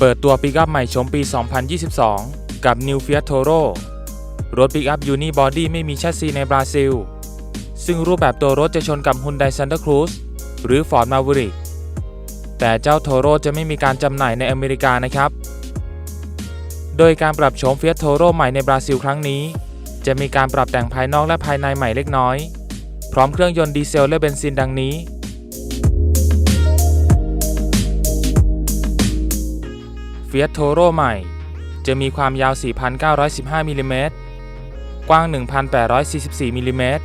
เปิดตัวปิกอัพใหม่ชมปี 2022 กับ New Fiat Toro รถปิกอัพยูนิบอดี้ไม่มีแชสซีในบราซิล ซึ่งรูปแบบตัวรถจะชนกับ Hyundai Santa Cruz หรือ Ford Maverick แต่เจ้าโทโรจะไม่มีการจำหน่ายในอเมริกานะครับ โดยการปรับโฉม Fiat Toro ใหม่ในบราซิลครั้งนี้ จะมีการปรับแต่งภายนอกและภายในใหม่เล็กน้อย พร้อมเครื่องยนต์ดีเซลและเบนซินดังนี้ Fiat Toro ใหม่ จะมีความยาว 4,915มิลลิเมตรกว้าง 1,844มิลลิเมตร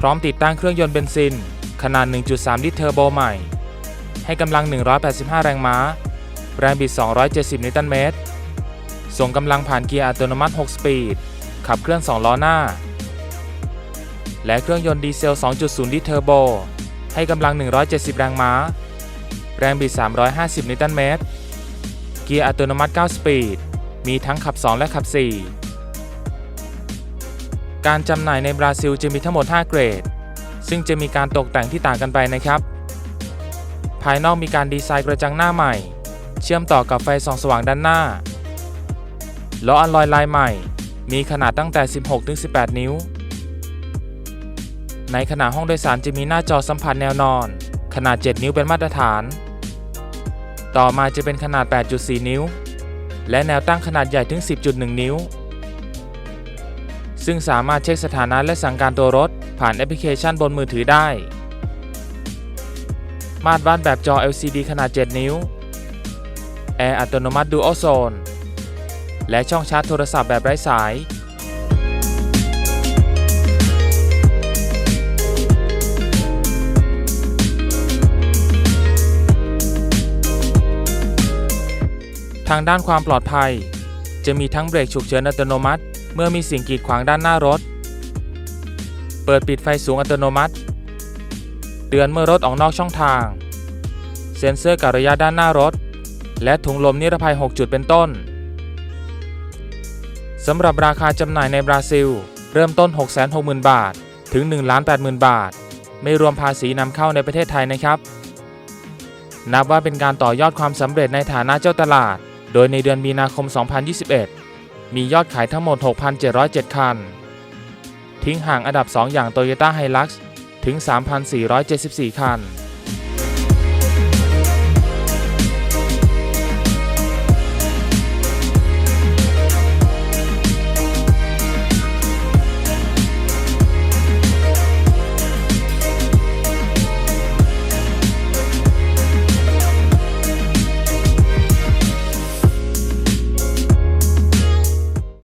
พร้อมติดตั้งเครื่องยนต์เบนซิน ขนาด 1.3 ลิตรเทอร์โบใหม่ ให้กำลัง 185 แรงม้า แรงบิด 270 นิวตันเมตร ส่งกำลังผ่านเกียร์อัตโนมัติ 6 สปีด ขับเคลื่อน 2 ล้อหน้า และเครื่องยนต์ดีเซล 2.0 ลิตรเทอร์โบ ให้กำลัง 170 แรงม้า แรงบิด 350 นิวตันเมตร กียร์อัตโนมัติ 9 สปีด มีทั้งขับ 2 และขับ 4 การจำหน่ายในบราซิลจะมีทั้งหมด 5 เกรด ซึ่งจะมีการตกแต่งที่ต่างกันไปนะครับ ภายนอกมีการดีไซน์กระจังหน้าใหม่ เชื่อมต่อกับไฟส่องสว่างด้านหน้า ล้ออัลลอยลายใหม่ มีขนาดตั้งแต่ 16-18 นิ้ว ในขณะห้องโดยสารจะมีหน้าจอสัมผัสแนวนอน ขนาด 7 นิ้วเป็นมาตรฐาน ต่อมาจะเป็นขนาด 8.4 นิ้ว และแนวตั้งขนาดใหญ่ถึง 10.1 นิ้ว ซึ่งสามารถเช็คสถานะและสั่งการตัวรถ ผ่านแอปพลิเคชันบนมือถือได้ มาตรวัดแบบจอ LCD ขนาด 7 นิ้ว แอร์อัตโนมัติ Dual Zone และช่องชาร์จโทรศัพท์แบบไร้สาย ทางด้านความปลอดภัย จะมีทั้งเบรกฉุกเฉินอัตโนมัติ เมื่อมีสิ่งกีดขวางด้านหน้ารถ เปิดปิดไฟสูงอัตโนมัติ เตือนเมื่อรถออกนอกช่องทาง เซ็นเซอร์กับระยะด้านหน้ารถ และถุงลมนิรภัย 6 จุดเป็นต้นสำหรับราคาจำหน่ายในบราซิล เริ่มต้น 660,000 บาท ถึง 1,80,000 บาท ไม่รวมภาษีนำเข้าในประเทศไทยนะครับ นับว่าเป็นการต่อยอดความสำเร็จในฐานะเจ้าตลาด โดยในเดือนมีนาคม 2021 มียอดขายทั้งหมด 6,707 คัน ทิ้งห่างอันดับ 2 อย่าง Toyota Hilux ถึง 3,474 คัน